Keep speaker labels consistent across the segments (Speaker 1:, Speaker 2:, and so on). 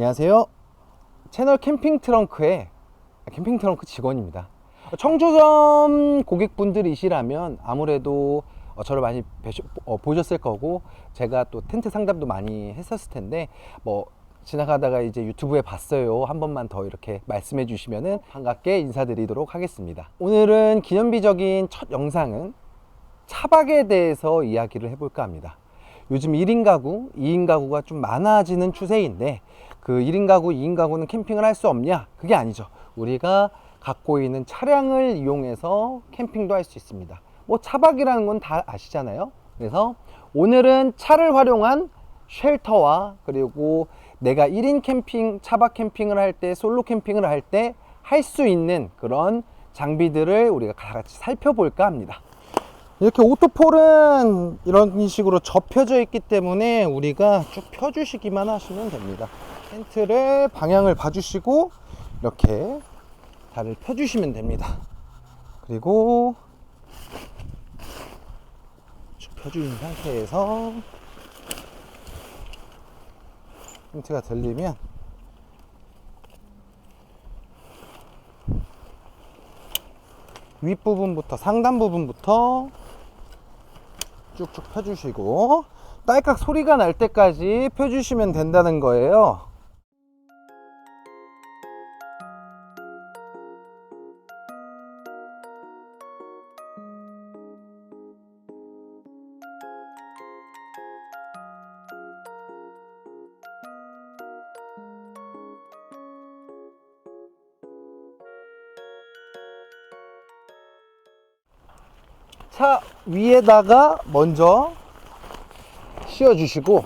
Speaker 1: 안녕하세요. 채널 캠핑 트렁크의 캠핑 트렁크 직원입니다. 청주점 고객분들이시라면 아무래도 어, 저를 많이 어, 보셨을 거고 제가 또 텐트 상담도 많이 했었을 텐데 뭐 지나가다가 이제 유튜브에 봤어요 한 번만 더 이렇게 말씀해 주시면은 반갑게 인사드리도록 하겠습니다. 오늘은 기념비적인 첫 영상은 차박에 대해서 이야기를 해볼까 합니다. 요즘 1인 가구, 2인 가구가 좀 많아지는 추세인데 그 1인 가구, 2인 가구는 캠핑을 할 수 없냐? 그게 아니죠. 우리가 갖고 있는 차량을 이용해서 캠핑도 할 수 있습니다. 뭐 차박이라는 건 다 아시잖아요. 그래서 오늘은 차를 활용한 쉘터와 그리고 내가 1인 캠핑, 차박 캠핑을 할 때, 솔로 캠핑을 할 때 할 수 있는 그런 장비들을 우리가 같이 살펴볼까 합니다. 이렇게 오토폴은 이런 식으로 접혀져 있기 때문에 우리가 쭉 펴주시기만 하시면 됩니다. 텐트를 방향을 봐주시고 이렇게 다리를 펴주시면 됩니다. 그리고 쭉 펴주신 상태에서 텐트가 들리면 윗부분부터 상단 부분부터 쭉쭉 펴주시고 딸깍 소리가 날 때까지 펴주시면 된다는 거예요. 차 위에다가 먼저 씌워주시고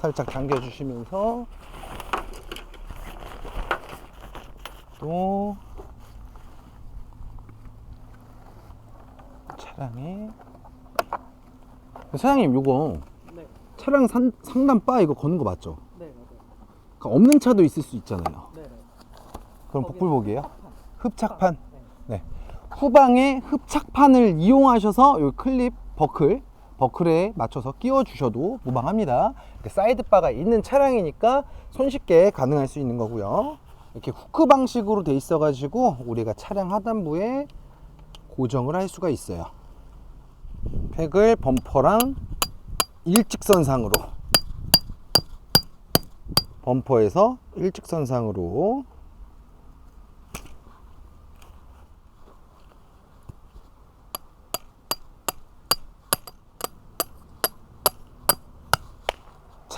Speaker 1: 살짝 당겨주시면서 또 차량에 사장님 이거
Speaker 2: 네,
Speaker 1: 차량 산, 상단 바 이거 거는 거 맞죠?
Speaker 2: 네, 맞아요.
Speaker 1: 그러니까 없는 차도 있을 수 있잖아요
Speaker 2: 네, 네.
Speaker 1: 그럼 복불복이에요? 흡착판
Speaker 2: 네.
Speaker 1: 네. 후방에 흡착판을 이용하셔서 이 클립 버클 버클에 맞춰서 끼워 주셔도 무방합니다. 사이드 바가 있는 차량이니까 손쉽게 가능할 수 있는 거고요. 이렇게 후크 방식으로 돼 있어 가지고 우리가 차량 하단부에 고정을 할 수가 있어요. 팩을 범퍼랑 일직선상으로 범퍼에서 일직선상으로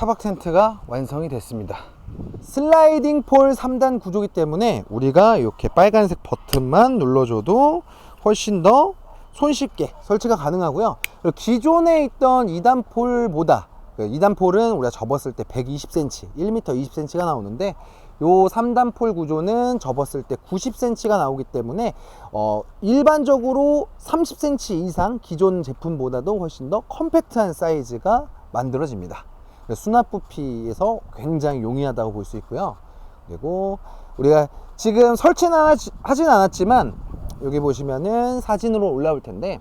Speaker 1: 차박 텐트가 완성이 됐습니다. 슬라이딩 폴 3단 구조기 때문에 우리가 이렇게 빨간색 버튼만 눌러줘도 훨씬 더 손쉽게 설치가 가능하고요. 기존에 있던 2단 폴보다 2단 폴은 우리가 접었을 때 120cm, 1m 20cm가 나오는데 요 3단 폴 구조는 접었을 때 90cm가 나오기 때문에 어, 일반적으로 30cm 이상 기존 제품보다도 훨씬 더 컴팩트한 사이즈가 만들어집니다. 그래서 수납 부피에서 굉장히 용이하다고 볼 수 있고요. 그리고 우리가 지금 설치는 하진 않았지만 여기 보시면은 사진으로 올라올 텐데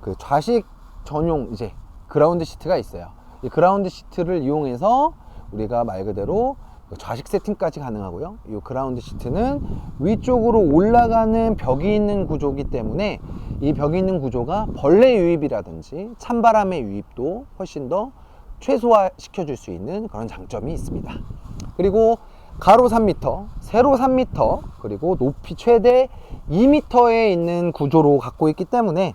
Speaker 1: 그 좌식 전용 이제 그라운드 시트가 있어요. 이 그라운드 시트를 이용해서 우리가 말 그대로 그 좌식 세팅까지 가능하고요. 이 그라운드 시트는 위쪽으로 올라가는 벽이 있는 구조이기 때문에 이 벽이 있는 구조가 벌레 유입이라든지 찬바람의 유입도 훨씬 더 최소화 시켜 줄 수 있는 그런 장점이 있습니다. 그리고 가로 3m, 세로 3m, 그리고 높이 최대 2m에 있는 구조로 갖고 있기 때문에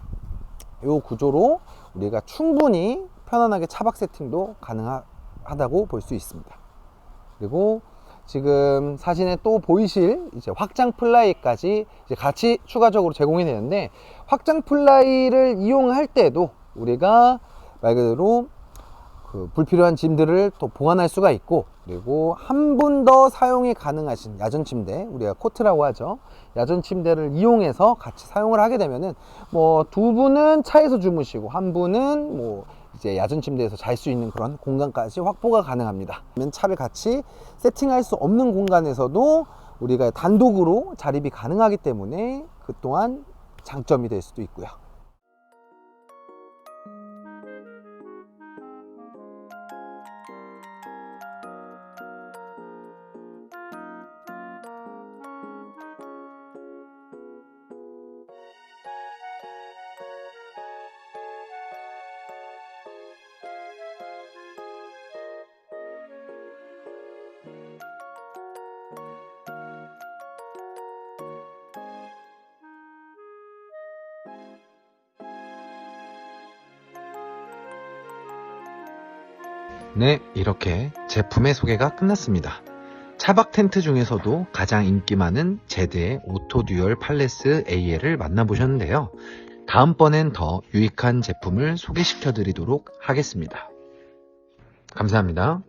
Speaker 1: 이 구조로 우리가 충분히 편안하게 차박 세팅도 가능하다고 볼 수 있습니다. 그리고 지금 사진에 또 보이실 이제 확장 플라이까지 이제 같이 추가적으로 제공이 되는데 확장 플라이를 이용할 때도 우리가 말 그대로 그 불필요한 짐들을 또 보관할 수가 있고 그리고 한분더 사용이 가능하신 야전 침대 우리가 코트라고 하죠 야전 침대를 이용해서 같이 사용을 하게 되면은 뭐 두 분은 차에서 주무시고 한 분은 뭐 이제 야전 침대에서 잘 수 있는 그런 공간까지 확보가 가능합니다. 차를 같이 세팅할 수 없는 공간에서도 우리가 단독으로 자립이 가능하기 때문에 그 또한 장점이 될 수도 있고요. 네, 이렇게 제품의 소개가 끝났습니다. 차박 텐트 중에서도 가장 인기 많은 제드의 오토 듀얼 팔레스 AL을 만나보셨는데요. 다음번엔 더 유익한 제품을 소개시켜 드리도록 하겠습니다. 감사합니다.